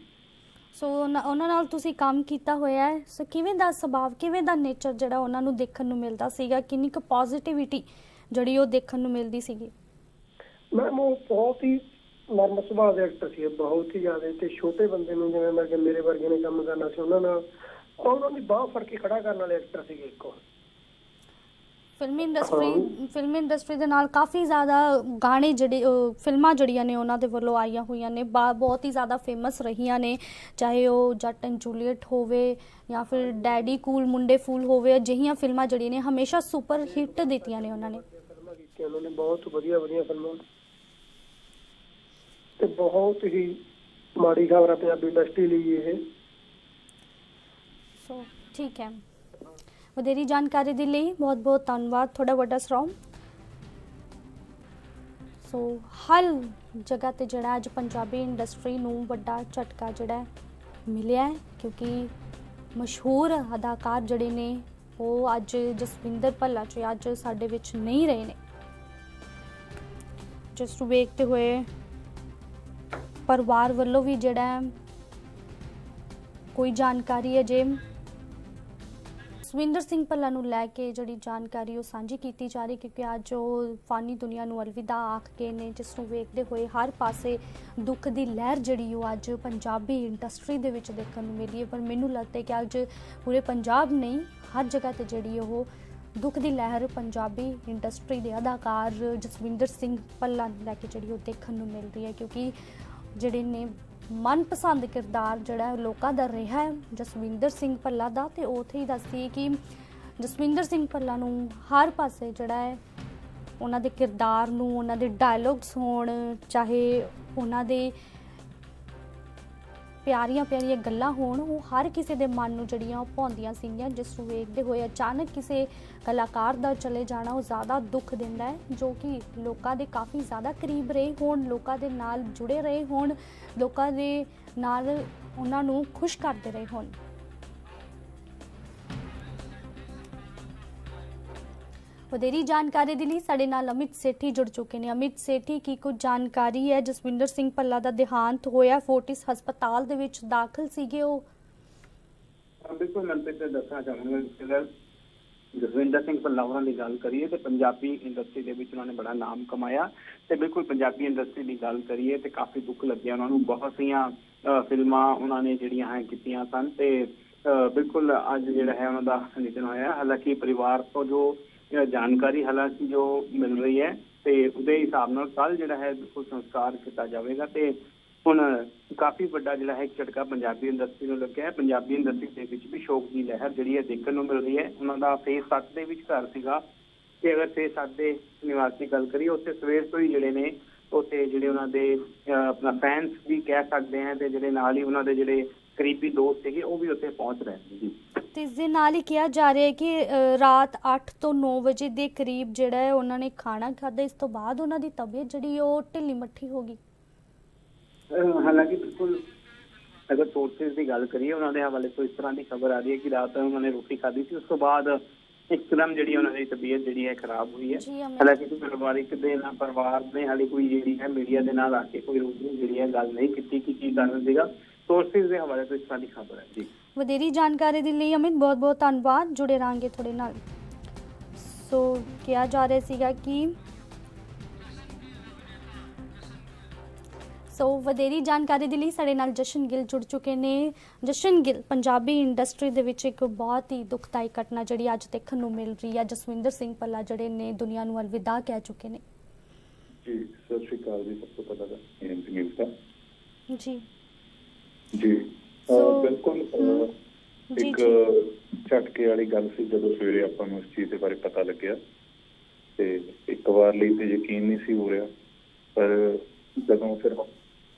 ਸੋ ਉਹਨਾਂ ਉਹਨਾਂ ਨਾਲ ਤੁਸੀਂ ਕੰਮ ਕੀਤਾ ਹੋਇਆ ਹੈ। ਸੋ ਕਿਵੇਂ ਦਾ ਸੁਭਾਅ ਕਿਵੇਂ ਦਾ ਨੇਚਰ ਜਿਹੜਾ ਉਹਨਾਂ ਨੂੰ ਦੇਖਣ ਨੂੰ ਮਿਲਦਾ ਸੀਗਾ? ਕਿੰਨੀ ਕੁ ਪੋਜ਼ਿਟਿਵਿਟੀ ਜਿਹੜੀ ਉਹ ਦੇਖਣ ਨੂੰ ਮਿਲਦੀ ਸੀਗੀ? ਮੈਮ ਉਹ ਬਹੁਤ ਹੀ ਨਰਮ ਸੁਭਾਅ ਦੇ ਐਕਟਰ ਸੀ। ਬਹੁਤ ਹੀ ਜ਼ਿਆਦਾ ਤੇ ਛੋਟੇ ਬੰਦੇ ਨੂੰ ਜਿਵੇਂ ਮੈਂ ਕਿ ਮੇਰੇ ਵਰਗੇ ਨੇ ਕੰਮ ਕਰਨਾ ਸੀ ਉਹਨਾਂ ਨਾਲ। ਉਹਨਾਂ ਦੀ ਬਾਹ ਫੜ ਕੇ ਖੜਾ ਕਰਨ ਵਾਲੇ ਐਕਟਰ ਸੀਗੇ ਇੱਕੋ ਫਿਲਮ ਇੰਡਸਟਰੀ ਫਿਲਮ ਇੰਡਸਟਰੀ ਦੇ ਨਾਲ ਕਾਫੀ ਜ਼ਿਆਦਾ ਗਾਣੇ ਜਿਹੜੇ ਫਿਲਮਾਂ ਜਿਹੜੀਆਂ ਨੇ ਉਹਨਾਂ ਦੇ ਵੱਲੋਂ ਆਈਆਂ ਹੋਈਆਂ ਨੇ ਬਹੁਤ ਹੀ ਜ਼ਿਆਦਾ ਫੇਮਸ ਰਹੀਆਂ ਨੇ ਚਾਹੇ ਉਹ ਜੱਟ ਐਂਡ ਜੂਲੀਅਟ ਹੋਵੇ ਜਾਂ ਫਿਰ ਡੈਡੀ ਕੂਲ ਮੁੰਡੇ ਫੂਲ ਹੋਵੇ ਅਜਿਹੀਆਂ ਫਿਲਮਾਂ ਜਿਹੜੀਆਂ ਨੇ ਹਮੇਸ਼ਾ ਸੁਪਰ ਹਿੱਟ ਦਿੱਤੀਆਂ ਨੇ ਉਹਨਾਂ ਨੇ। ਫਿਲਮਾਂ ਕੀਤੀਆਂ ਉਹਨਾਂ ਨੇ ਬਹੁਤ ਵਧੀਆ ਵਧੀਆ ਫਿਲਮਾਂ। ਤੇ ਬਹੁਤ ਹੀ ਮਾੜੀ ਖਬਰ ਹੈ ਪੰਜਾਬੀ ਇੰਡਸਟਰੀ ਲਈ ਇਹ। ਸੋ ਠੀਕ ਹੈ। ਵਧੇਰੀ ਜਾਣਕਾਰੀ ਦੇ ਲਈ ਬਹੁਤ ਬਹੁਤ ਧੰਨਵਾਦ ਤੁਹਾਡਾ ਵੱਡਾ ਸਰਾਮ। ਸੋ ਹਰ ਜਗ੍ਹਾ ਤੇ ਜਿਹੜਾ ਅੱਜ ਪੰਜਾਬੀ ਇੰਡਸਟਰੀ ਨੂੰ ਵੱਡਾ ਝਟਕਾ ਜਿਹੜਾ ਮਿਲਿਆ ਹੈ, ਕਿਉਂਕਿ ਮਸ਼ਹੂਰ ਅਦਾਕਾਰ ਜਿਹੜੇ ਨੇ, ਉਹ ਅੱਜ ਜਸਵਿੰਦਰ ਭੱਲਾ ਜੀ ਅੱਜ ਸਾਡੇ ਵਿੱਚ ਨਹੀਂ ਰਹੇ ਨੇ। ਜਿਸ ਨੂੰ ਵੇਖਦੇ ਹੋਏ ਪਰਿਵਾਰ ਵੱਲੋਂ ਵੀ ਜਿਹੜਾ ਕੋਈ ਜਾਣਕਾਰੀ ਅਜੇ ਸਵਿੰਦਰ ਸਿੰਘ ਭੱਲਾ ਨੂੰ ਲੈ ਕੇ ਜਿਹੜੀ ਜਾਣਕਾਰੀ ਉਹ ਸਾਂਝੀ ਕੀਤੀ ਜਾ ਰਹੀ ਕਿਉਂਕਿ ਅੱਜ ਉਹ ਫਾਨੀ ਦੁਨੀਆ ਨੂੰ ਅਲਵਿਦਾ ਆਖ ਕੇ ਨੇ, ਜਿਸ ਨੂੰ ਵੇਖਦੇ ਹੋਏ ਹਰ ਪਾਸੇ ਦੁੱਖ ਦੀ ਲਹਿਰ ਜਿਹੜੀ ਉਹ ਅੱਜ ਪੰਜਾਬੀ ਇੰਡਸਟਰੀ ਦੇ ਵਿੱਚ ਦੇਖਣ ਨੂੰ ਮਿਲੀ ਹੈ। ਪਰ ਮੈਨੂੰ ਲੱਗਦਾ ਹੈ ਕਿ ਅੱਜ ਪੂਰੇ ਪੰਜਾਬ ਨਹੀਂ, ਹਰ ਜਗ੍ਹਾ ਤੇ ਜਿਹੜੀ ਉਹ ਦੁੱਖ ਦੀ ਲਹਿਰ ਪੰਜਾਬੀ ਇੰਡਸਟਰੀ ਦੇ ਅਦਾਕਾਰ ਜਸਵਿੰਦਰ ਸਿੰਘ ਭੱਲਾ ਨੂੰ ਲੈ ਕੇ ਜਿਹੜੀ ਉਹ ਦੇਖਣ ਨੂੰ ਮਿਲ ਰਹੀ ਹੈ, ਕਿਉਂਕਿ ਜਿਹੜੇ ਨੇ ਮਨਪਸੰਦ ਕਿਰਦਾਰ ਜਿਹੜਾ ਲੋਕਾਂ ਦਾ ਰਿਹਾ ਹੈ, ਜਸਵਿੰਦਰ ਸਿੰਘ ਭੱਲਾ ਦਾ, ਤੇ ਉਥੇ ਹੀ ਦੱਸਦੀ ਕਿ ਜਸਵਿੰਦਰ ਸਿੰਘ ਭੱਲਾ ਨੂੰ ਹਰ ਪਾਸੇ ਜਿਹੜਾ ਹੈ ਉਹਨਾਂ ਦੇ ਕਿਰਦਾਰ ਨੂੰ, ਉਹਨਾਂ ਦੇ ਡਾਇਲੌਗਸ ਹੋਣ, ਚਾਹੇ ਉਹਨਾਂ ਦੇ ਪਿਆਰੀਆਂ ਪਿਆਰੀਆਂ ਗੱਲਾਂ ਹੋਣ, ਉਹ ਹਰ ਕਿਸੇ ਦੇ ਮਨ ਨੂੰ ਜਿਹੜੀਆਂ ਉਹ ਭਾਉਂਦੀਆਂ ਸੀਗੀਆਂ, ਜਿਸ ਨੂੰ ਵੇਖਦੇ ਹੋਏ ਅਚਾਨਕ ਕਿਸੇ ਕਲਾਕਾਰ ਦਾ ਚਲੇ ਜਾਣਾ ਉਹ ਜ਼ਿਆਦਾ ਦੁੱਖ ਦਿੰਦਾ ਹੈ, ਜੋ ਕਿ ਲੋਕਾਂ ਦੇ ਕਾਫੀ ਜ਼ਿਆਦਾ ਕਰੀਬ ਰਹੇ ਹੋਣ, ਲੋਕਾਂ ਦੇ ਨਾਲ ਜੁੜੇ ਰਹੇ ਹੋਣ, ਲੋਕਾਂ ਦੇ ਨਾਲ ਉਹਨਾਂ ਨੂੰ ਖੁਸ਼ ਕਰਦੇ ਰਹੇ ਹੋਣ। ਵਧੇਰੀ ਜਾਣਕਾਰੀ ਦੇ ਲਈ ਸਾਡੇ ਨਾਲ ਅਮਿਤ ਸੇਠੀ ਜੁੜ ਚੁੱਕੇ ਨੇ। ਅਮਿਤ ਸੇਠੀ, ਕੀ ਕੁਝ ਜਾਣਕਾਰੀ ਹੈ? ਜਸਵਿੰਦਰ ਸਿੰਘ ਭੱਲਾ ਦਾ ਦੇਹਾਂਤ ਹੋਇਆ, ਫੋਰਟਿਸ ਹਸਪਤਾਲ ਦੇ ਵਿੱਚ ਦਾਖਲ ਸੀਗੇ ਉਹ। ਬਿਲਕੁਲ ਮਨਪ੍ਰੀਤ ਤੇ ਦੱਸਣਾ ਚਾਹਾਂਗਾ ਜਸਵਿੰਦਰ ਸਿੰਘ ਭੱਲਾ ਉਹਨਾਂ ਦੀ ਗੱਲ ਕਰੀਏ ਤੇ ਪੰਜਾਬੀ ਇੰਡਸਟਰੀ ਦੇ ਵਿੱਚ ਉਹਨਾਂ ਨੇ ਬੜਾ ਨਾਮ ਕਮਾਇਆ ਤੇ ਬਿਲਕੁਲ ਪੰਜਾਬੀ ਇੰਡਸਟਰੀ ਦੀ ਗੱਲ ਕਰੀਏ ਤੇ ਕਾਫੀ ਦੁੱਖ ਲੱਗਿਆ ਉਹਨਾਂ ਨੂੰ। ਬਹੁਤ ਸੀਆਂ ਫਿਲਮਾਂ ਉਹਨਾਂ ਨੇ ਜਿਹੜੀਆਂ ਹੈ ਕੀਤੀਆਂ ਸਨ ਤੇ ਬਿਲਕੁਲ ਅੱਜ ਜਿਹੜਾ ਹੈ ਉਹਨਾਂ ਦਾ ਨਿਧਨ ਹੋਇਆ। ਹਾਲਾਂਕਿ ਪਰਿਵਾਰ ਤੋਂ ਜੋ ਜਾਣਕਾਰੀ ਹਾਲਾਂਕਿ ਜੋ ਮਿਲ ਰਹੀ ਹੈ ਤੇ ਉਹਦੇ ਹਿਸਾਬ ਨਾਲ ਕੱਲ ਜਿਹੜਾ ਹੈ ਬਿਲਕੁਲ ਸੰਸਕਾਰ ਕੀਤਾ ਜਾਵੇਗਾ ਤੇ ਹੁਣ ਕਾਫੀ ਵੱਡਾ ਜਿਹੜਾ ਹੈ ਝਟਕਾ ਪੰਜਾਬੀ ਇੰਡਸਟਰੀ ਨੂੰ ਲੱਗਿਆ ਹੈ। ਪੰਜਾਬੀ ਇੰਡਸਟਰੀ ਦੇ ਵਿੱਚ ਵੀ ਸ਼ੋਕ ਦੀ ਲਹਿਰ ਜਿਹੜੀ ਹੈ ਦੇਖਣ ਨੂੰ ਮਿਲ ਰਹੀ ਹੈ। ਉਹਨਾਂ ਦਾ ਫੇਸ 7 ਦੇ ਵਿੱਚ ਘਰ ਸੀਗਾ। ਤੇ ਅਗਰ ਫੇਸ 7 ਦੇ ਨਿਵਾਸ ਦੀ ਗੱਲ ਕਰੀਏ, ਉੱਥੇ ਸਵੇਰ ਤੋਂ ਹੀ ਜਿਹੜੇ ਨੇ ਉੱਥੇ ਜਿਹੜੇ ਉਹਨਾਂ ਦੇ ਆਪਣਾ ਫੈਨਸ ਵੀ ਕਹਿ ਸਕਦੇ ਆ ਤੇ ਜਿਹੜੇ ਨਾਲ ਹੀ ਉਹਨਾਂ ਦੇ ਜਿਹੜੇ ਕਰੀਬੀ ਦੋਸਤ ਸੀਗੇ, ਉਹ ਵੀ ਉੱਥੇ ਪਹੁੰਚ ਰਹੇ ਨੇ ਤੇ ਇਸ ਦੇ ਨਾਲ ਹੀ ਕਿਹਾ ਜਾ ਰਿਹਾ ਹੈ ਕਿ ਰਾਤ 8 ਤੋਂ 9 ਵਜੇ ਦੇ ਕਰੀਬ ਜਿਹੜਾ ਹੈ ਉਹਨਾਂ ਨੇ ਖਾਣਾ ਖਾਧਾ ਇਸ ਤੋਂ ਬਾਅਦ ਉਹਨਾਂ ਦੀ ਤਬੀਅਤ ਜਿਹੜੀ ਉਹ ਢਿੱਲੀ ਮੱਠੀ ਹੋ ਗਈ। ਹਾਲਾਂਕਿ ਬਿਲਕੁਲ ਅਗਰ ਸੋਰਸਸ ਦੀ ਗੱਲ ਕਰੀਏ ਉਹਨਾਂ ਦੇ ਹਵਾਲੇ ਤੋਂ ਇਸ ਤਰ੍ਹਾਂ ਦੀ ਖਬਰ ਆ ਰਹੀ ਹੈ ਕਿ ਰਾਤ ਨੂੰ ਉਹਨਾਂ ਨੇ ਰੋਟੀ ਖਾਧੀ ਸੀ ਉਸ ਤੋਂ ਬਾਅਦ ਇੱਕਦਮ ਜਿਹੜੀ ਉਹਨਾਂ ਦੀ ਤਬੀਅਤ ਜਿਹੜੀ ਹੈ ਖਰਾਬ ਹੋਈ ਹੈ। ਹਾਲਾਂਕਿ ਪਰਿਵਾਰਿਕ ਦੇ ਨਾਲ ਪਰਿਵਾਰ ਨੇ ਹਾਲੇ ਕੋਈ ਜਿਹੜੀ ਹੈ ਮੀਡੀਆ ਦੇ ਨਾਲ ਆ ਕੇ ਕੋਈ ਰੂਬਰੂ ਜਿਹੜੀ ਹੈ ਗੱਲ ਨਹੀਂ ਕੀਤੀ ਕਿ ਕੀ ਕਾਰਨ ਸੀਗਾ ਸੋਰਸਸ ਦੇ ਹਵਾਲੇ ਤੋਂ ਇਸ ਤਰ੍ਹਾਂ ਦੀ ਖਬਰ ਹੈ। ਜੀ। ਵਧੇਰੀ ਜਾਣਕਾਰੀ ਦੇ ਲਈ ਅਮਿਤ ਬਹੁਤ ਬਹੁਤ ਧੰਨਵਾਦ ਜੁੜੇ ਰਹਾਂਗੇ ਤੁਹਾਡੇ ਨਾਲ। ਸੋ ਕਿਹਾ ਜਾ ਰਿਹਾ ਸੀਗਾ ਕਿ ਸੋ ਵਧੇਰੀ ਜਾਣਕਾਰੀ ਦੇ ਲਈ ਸਾਡੇ ਨਾਲ ਜਸ਼ਨ ਗਿੱਲ ਜੁੜ ਚੁੱਕੇ ਨੇ। ਜਸ਼ਨ ਗਿੱਲ ਪੰਜਾਬੀ ਇੰਡਸਟਰੀ ਦੇ ਵਿੱਚ ਇੱਕ ਬਹੁਤ ਹੀ ਦੁਖਦਾਈ ਘਟਨਾ ਜਿਹੜੀ ਅੱਜ ਦੇਖਣ ਨੂੰ ਮਿਲ ਰਹੀ ਹੈ। ਜਸਵਿੰਦਰ ਸਿੰਘ ਪੱਲਾ ਜਿਹੜੇ ਨੇ ਦੁਨੀਆ ਨੂੰ ਅਲਵਿਦਾ ਕਹਿ ਚੁੱਕੇ ਨੇ। ਜੀ ਸਤਿ ਸ਼੍ਰੀ ਅਕਾਲ ਜੀ। ਸਭ ਤੋਂ ਪਹਿਲਾਂ ਤਾਂ ਨਿਊਜ਼ ਦਾ ਜੀ। ਜੀ। ਬਿਲਕੁਲ ਇੱਕ। ਝਟਕੇ ਵਾਲੀ ਗੱਲ ਸੀ ਜਦੋਂ ਸਵੇਰੇ ਆਪਾਂ ਨੂੰ ਇਸ ਚੀਜ਼ ਦੇ ਬਾਰੇ ਪਤਾ ਲੱਗਿਆ। ਤੇ ਇੱਕ ਵਾਰ ਲਈ ਤੇ ਯਕੀਨ ਨਹੀਂ ਸੀ ਹੋ ਰਿਹਾ। ਪਰ ਜਦੋਂ ਫਿਰ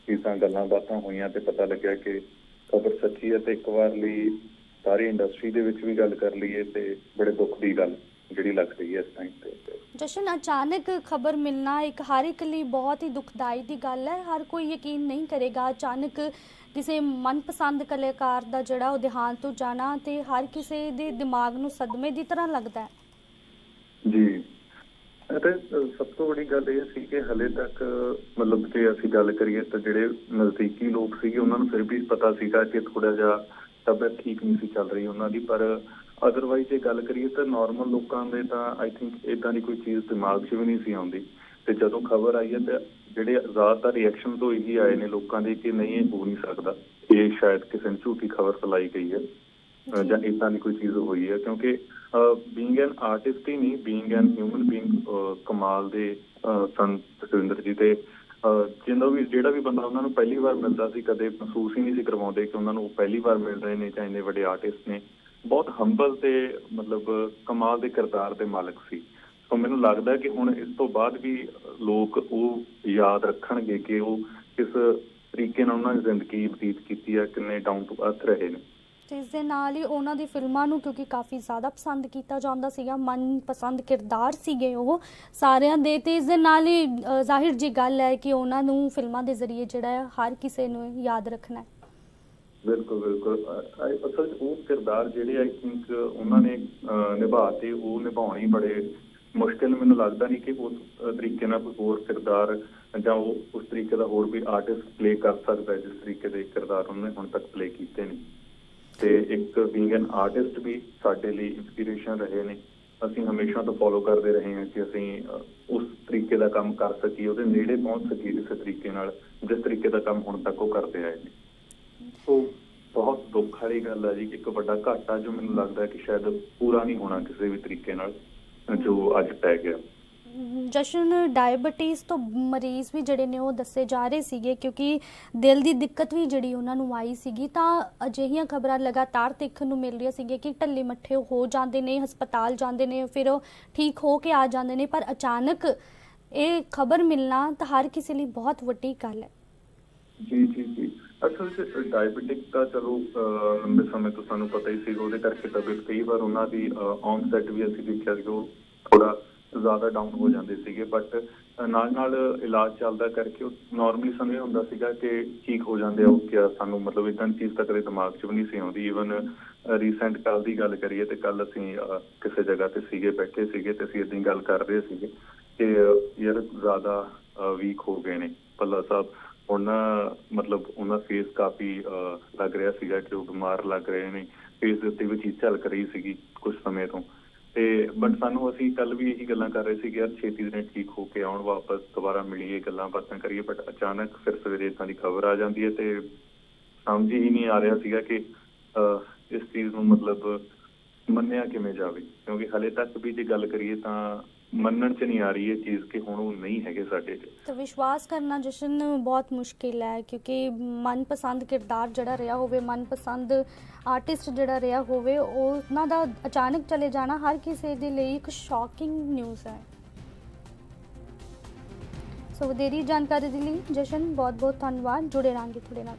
ਚੀਜ਼ਾਂ ਗੱਲਾਂ ਬਾਤਾਂ ਹੋਈਆਂ ਤੇ ਪਤਾ ਲੱਗਿਆ ਕਿ ਖਬਰ ਸੱਚੀ ਹੈ ਤੇ ਇੱਕ ਵਾਰ ਲਈ ਸਾਰੀ ਇੰਡਸਟਰੀ ਦੇ ਵਿੱਚ ਵੀ ਗੱਲ ਕਰ ਲਈਏ ਤੇ ਬੜੇ ਦੁੱਖ ਦੀ ਗੱਲ ਜਿਹੜੀ ਲੱਗ ਰਹੀ ਹੈ ਇਸ ਟਾਈਮ ਤੇ। ਜਸ਼ਨ ਅਚਾਨਕ ਖਬਰ ਮਿਲਣਾ ਇੱਕ ਹਰ ਇੱਕ ਲਈ ਬਹੁਤ ਹੀ ਦੁਖਦਾਈ ਦੀ ਗੱਲ ਹੈ। ਹਰ ਕੋਈ ਯਕੀਨ ਨਹੀਂ ਕਰੇਗਾ। ਅਚਾਨਕ ਕਿਸੇ ਮਨਪਸੰਦ ਕਲਾਕਾਰ ਦਾ ਜਿਹੜਾ ਉਹ ਦੇਹਾਂਤ ਹੋ ਜਾਣਾ ਤੇ ਹਰ ਕਿਸੇ ਦੇ ਦਿਮਾਗ ਨੂੰ ਸਦਮੇ ਦੀ ਤਰ੍ਹਾਂ ਲੱਗਦਾ ਹੈ। ਜੀ। ਅਤੇ ਸਭ ਤੋਂ ਵੱਡੀ ਗੱਲ ਇਹ ਸੀ ਕਿ ਹਲੇ ਤੱਕ, ਮਤਲਬ ਜੇ ਅਸੀਂ ਗੱਲ ਕਰੀਏ ਤਾਂ ਜਿਹੜੇ ਨਜ਼ਦੀਕੀ ਲੋਕ ਸੀਗੇ ਉਹਨਾਂ ਨੂੰ ਫਿਰ ਵੀ ਪਤਾ ਸੀਗਾ ਕਿ ਥੋੜਾ ਜਿਹਾ ਤਬੀਅਤ ਠੀਕ ਨਹੀਂ ਸੀ ਚੱਲ ਰਹੀ ਉਹਨਾਂ ਦੀ। ਪਰ ਅਦਰਵਾਈਜ਼ ਜੇ ਗੱਲ ਕਰੀਏ ਤਾਂ ਨਾਰਮਲ ਲੋਕਾਂ ਦੇ ਤਾਂ ਆਈ ਥਿੰਕ ਇਦਾਂ ਦੀ ਕੋਈ ਚੀਜ਼ ਦਿਮਾਗ 'ਚ ਵੀ ਨਹੀਂ ਸੀ ਆਉਂਦੀ। ਤੇ ਜਦੋਂ ਖਬਰ ਆਈ ਹੈ ਤੇ ਜਿਹੜੇ ਜ਼ਿਆਦਾਤਰ ਰਿਐਕਸ਼ਨ ਤੋਂ ਇਹੀ ਆਏ ਨੇ ਲੋਕਾਂ ਦੇ ਕਿ ਨਹੀਂ ਇਹ ਹੋ ਨਹੀਂ ਸਕਦਾ। ਇਹ ਸ਼ਾਇਦ ਕਿਸੇ ਨੇ ਝੂਠੀ ਖਬਰ ਫੈਲਾਈ ਗਈ ਹੈ। ਜਾਂ। ਇਦਾਂ ਦੀ ਕੋਈ ਚੀਜ਼ ਹੋਈ ਹੈ ਕਿਉਂਕਿ ਬੀਇੰਗ ਐਨ ਆਰਟਿਸਟ ਹੀ ਨਹੀਂ ਬੀਇੰਗ ਐਨ ਹਿਊਮਨ ਬੀਇੰਗ ਕਮਾਲ ਦੇ ਸਨ ਜਸਵਿੰਦਰ ਜੀ ਤੇ ਜਿੰਦਾ ਵੀ ਜਿਹੜਾ ਵੀ ਬੰਦਾ ਉਹਨਾਂ ਨੂੰ ਪਹਿਲੀ ਵਾਰ ਮਿਲਦਾ ਸੀ ਕਦੇ ਮਹਿਸੂਸ ਹੀ ਨਹੀਂ ਸੀ ਕਰਵਾਉਂਦੇ ਕਿ ਉਹਨਾਂ ਨੂੰ ਉਹ ਪਹਿਲੀ ਵਾਰ ਮਿਲ ਰਹੇ ਨੇ ਜਾਂ ਇੰਨੇ ਵੱਡੇ ਆਰਟਿਸਟ ਨੇ। ਬਹੁਤ ਹੰਬਲ ਤੇ ਮਤਲਬ ਕਮਾਲ ਦੇ ਕਿਰਦਾਰ ਦੇ ਮਾਲਕ ਸੀ। ਸੋ ਮੈਨੂੰ ਲੱਗਦਾ ਹੈ ਕਿ ਹੁਣ ਇਸ ਤੋਂ ਬਾਅਦ ਵੀ ਲੋਕ ਉਹ ਯਾਦ ਰੱਖਣਗੇ ਕਿ ਉਹ ਕਿਸ ਤਰੀਕੇ ਨਾਲ ਉਹਨਾਂ ਨੇ ਜ਼ਿੰਦਗੀ ਬਤੀਤ ਕੀਤੀ ਆ ਕਿੰਨੇ ਡਾਊਨ ਟੂ ਅਰਥ ਰਹੇ ਨੇ। ਤੇ ਇਸ ਦੇ ਨਾਲ ਹੀ ਉਹਨਾਂ ਦੀ ਫਿਲਮਾਂ ਨੂੰ ਕਿਉਂਕਿ ਕਾਫੀ ਜ਼ਿਆਦਾ ਪਸੰਦ ਕੀਤਾ ਜਾਂਦਾ ਸੀਗਾ ਮਨਪਸੰਦ ਕਿਰਦਾਰ ਸੀਗੇ ਉਹ ਸਾਰਿਆਂ ਦੇ ਤੇ ਇਸ ਦੇ ਨਾਲ ਹੀ ਜ਼ਾਹਿਰ ਜੀ ਗੱਲ ਹੈ ਕਿ ਉਹਨਾਂ ਨੂੰ ਫਿਲਮਾਂ ਦੇ ਜ਼ਰੀਏ ਜਿਹੜਾ ਹੈ ਹਰ ਕਿਸੇ ਨੂੰ ਯਾਦ ਰੱਖਣਾ ਹੈ। ਬਿਲਕੁਲ ਬਿਲਕੁਲ। ਅਸਲ ਉਹ ਕਿਰਦਾਰ ਜਿਹੜੇ ਆਈ ਥਿੰਕ ਉਹਨਾਂ ਨੇ ਨਿਭਾਤੇ ਉਹ ਨਿਭਾਉਣੇ ਹੀ ਬੜੇ ਮੁਸ਼ਕਿਲ ਮੈਨੂੰ ਲੱਗਦਾ ਨਹੀਂ ਕਿ ਉਸ ਤਰੀਕੇ ਨਾਲ ਕੋਈ ਹੋਰ ਕਿਰਦਾਰ ਜਾਂ ਉਹ, ਉਸ ਤਰੀਕੇ ਦਾ ਹੋਰ ਵੀ ਆਰਟਿਸਟ ਪਲੇ ਕਰ ਸਕਦਾ ਜਿਸ ਤਰੀਕੇ ਦੇ ਕਿਰਦਾਰ ਉਹਨੇ ਹੁਣ ਤੱਕ ਪਲੇ ਕੀਤੇ ਨੇ। ਤੇ ਇੱਕ ਬੀਇੰਗ ਐਨ ਆਰਟਿਸਟ ਵੀ ਸਾਡੇ ਲਈ ਇਨਸਪੀਰੇਸ਼ਨ ਰਹੇ ਨੇ। ਅਸੀਂ ਹਮੇਸ਼ਾ ਤੋਂ ਫੋਲੋ ਕਰਦੇ ਰਹੇ ਹਾਂ ਕਿ ਅਸੀਂ ਉਸ ਤਰੀਕੇ ਦਾ ਕੰਮ ਕਰ ਸਕੀਏ, ਉਹਦੇ ਨੇੜੇ ਪਹੁੰਚ ਸਕੀਏ ਕਿਸੇ ਤਰੀਕੇ ਨਾਲ, ਜਿਸ ਤਰੀਕੇ ਦਾ ਕੰਮ ਹੁਣ ਤੱਕ ਉਹ ਕਰਦੇ ਆਏ ਨੇ। ਉਹ ਬਹੁਤ ਦੁੱਖ ਵਾਲੀ ਗੱਲ ਹੈ ਜੀ ਕਿ ਇੱਕ ਵੱਡਾ ਘਾਟਾ ਜੋ ਮੈਨੂੰ ਲੱਗਦਾ ਕਿ ਸ਼ਾਇਦ ਪੂਰਾ ਨਹੀਂ ਹੋਣਾ ਕਿਸੇ ਵੀ ਤਰੀਕੇ ਨਾਲ। ਜੋ ਅੱਜ ਪੈ ਗਿਆ। ਜਸ਼ਨ ਡਾਇਬੀਟੀਜ਼ ਤੋਂ ਮਰੀਜ਼ ਵੀ ਜਿਹੜੇ ਨੇ ਉਹ ਦੱਸੇ ਜਾ ਰਹੇ ਸੀਗੇ ਕਿਉਂਕਿ ਦਿਲ ਦੀ ਦਿੱਕਤ ਵੀ ਜਿਹੜੀ ਉਹਨਾਂ ਨੂੰ ਆਈ ਸੀਗੀ ਤਾਂ ਅਜਿਹੀਆਂ ਖਬਰਾਂ ਲਗਾਤਾਰ ਦੇਖਣ ਨੂੰ ਮਿਲ ਰਹੀਆਂ ਸੀਗੀਆਂ ਕਿ ਢੱਲੇ ਮੱਠੇ ਹੋ ਜਾਂਦੇ ਨੇ ਹਸਪਤਾਲ ਜਾਂਦੇ ਨੇ ਫਿਰ ਉਹ ਠੀਕ ਹੋ ਕੇ ਆ ਜਾਂਦੇ ਨੇ ਪਰ ਅਚਾਨਕ ਇਹ ਖਬਰ ਮਿਲਣਾ ਤਾਂ ਹਰ ਕਿਸੇ ਲਈ ਬਹੁਤ ਵੱਡੀ ਗੱਲ ਹੈ। ਜੀ ਜੀ ਜੀ। ਅਸਲ ਵਿੱਚ ਡਾਇਬੀਟਿਕ ਤਾਂ ਚਲੋ ਲੰਬੇ ਸਮੇਂ ਤੋਂ ਸਾਨੂੰ ਪਤਾ ਹੀ ਸੀ, ਉਹਦੇ ਕਰਕੇ ਤਬੀਅਤ ਕਈ ਵਾਰ ਉਹਨਾਂ ਦੀ ਔਨਸੈਟ ਵੀ ਅਸੀਂ ਦੇਖਿਆ ਕਿ ਉਹ ਥੋੜਾ ਜ਼ਿਆਦਾ ਡਾਊਨ ਹੋ ਜਾਂਦੇ ਸੀਗੇ ਬਟ ਨਾਲ ਨਾਲ ਇਲਾਜ ਚੱਲਦਾ ਕਰਕੇ ਨਾਰਮਲੀ ਸਾਨੂੰ ਇਹ ਹੁੰਦਾ ਸੀਗਾ ਕਿ ਠੀਕ ਹੋ ਜਾਂਦੇ ਆ, ਉਹ ਕਿ ਸਾਨੂੰ ਮਤਲਬ ਇਦਾਂ ਦੀ ਚੀਜ਼ ਤਾਂ ਕਦੇ ਦਿਮਾਗ 'ਚ ਵੀ ਨਹੀਂ ਸੀ ਆਉਂਦੀ ਈਵਨ ਰੀਸੈਂਟ ਕੱਲ ਦੀ ਗੱਲ ਕਰੀਏ ਤੇ ਕੱਲ ਅਸੀਂ ਕਿਸੇ ਜਗ੍ਹਾ ਤੇ ਸੀਗੇ, ਬੈਠੇ ਸੀਗੇ ਤੇ ਅਸੀਂ ਇਦਾਂ ਗੱਲ ਕਰ ਰਹੇ ਸੀਗੇ ਕਿ, ਯਾਰ ਜ਼ਿਆਦਾ ਵੀਕ ਹੋ ਗਏ ਨੇ ਪੱਲਾ ਸਾਹਿਬ। ਹੁਣ ਨਾ ਮਤਲਬ ਉਹਨਾਂ ਫੇਸ ਕਾਫੀ ਲੱਗ ਰਿਹਾ ਸੀਗਾ ਕਿ ਉਹ ਬਿਮਾਰ ਲੱਗ ਰਹੇ ਨੇ। ਫੇਸ ਦੇ ਉੱਤੇ ਵੀ ਚੀਜ਼ ਝਲਕ ਰਹੀ ਸੀਗੀ ਕੁਝ ਸਮੇਂ ਤੋਂ। ਤੇ ਬਟ ਸਾਨੂੰ ਅਸੀਂ ਕੱਲ ਵੀ ਇਹੀ ਗੱਲਾਂ ਕਰ ਰਹੇ ਸੀ ਕਿ ਯਾਰ ਛੇਤੀ ਦਿਨੇ ਠੀਕ ਹੋ ਕੇ ਆਉਣ ਵਾਪਸ ਦੁਬਾਰਾ ਮਿਲੀਏ ਗੱਲਾਂ ਬਾਤਾਂ ਕਰੀਏ ਬਟ ਅਚਾਨਕ ਫਿਰ ਸਵੇਰੇ ਇਦਾਂ ਦੀ ਖਬਰ ਆ ਜਾਂਦੀ ਹੈ ਤੇ ਸਮਝ ਹੀ ਨਹੀਂ ਆ ਰਿਹਾ ਸੀਗਾ ਕਿ ਇਸ ਚੀਜ਼ ਨੂੰ ਮਤਲਬ ਮੰਨਿਆ ਕਿਵੇਂ ਜਾਵੇ। ਕਿਉਂਕਿ ਹਲੇ ਤੱਕ ਵੀ ਜੇ ਗੱਲ ਕਰੀਏ ਤਾਂ ਮੰਨਣ ਚ ਨਹੀਂ ਆ ਰਹੀ ਇਹ ਚੀਜ਼ ਕਿ ਹੁਣ ਉਹ ਨਹੀਂ ਹੈਗੇ ਸਾਡੇ ਚ। ਤਾਂ ਵਿਸ਼ਵਾਸ ਕਰਨਾ ਜਸ਼ਨ ਬਹੁਤ ਮੁਸ਼ਕਿਲ ਹੈ, ਕਿਉਂਕਿ ਮਨਪਸੰਦ ਕਿਰਦਾਰ ਜਿਹੜਾ ਰਿਹਾ ਹੋਵੇ, ਮਨਪਸੰਦ ਆਰਟਿਸਟ ਜਿਹੜਾ ਰਿਹਾ ਹੋਵੇ, ਉਹਨਾਂ ਦਾ ਅਚਾਨਕ ਚਲੇ ਜਾਣਾ ਹਰ ਕਿਸੇ ਦੇ ਲਈ ਇੱਕ ਸ਼ੌਕਿੰਗ ਨਿਊਜ਼ ਹੈ। ਸੋ ਵਧੇਰੀ ਜਾਣਕਾਰੀ ਦੇ ਲਈ ਜਸ਼ਨ ਬਹੁਤ ਬਹੁਤ ਧੰਨਵਾਦ, ਜੁੜੇ ਰਹਾਂਗੇ ਤੁਹਾਡੇ ਨਾਲ।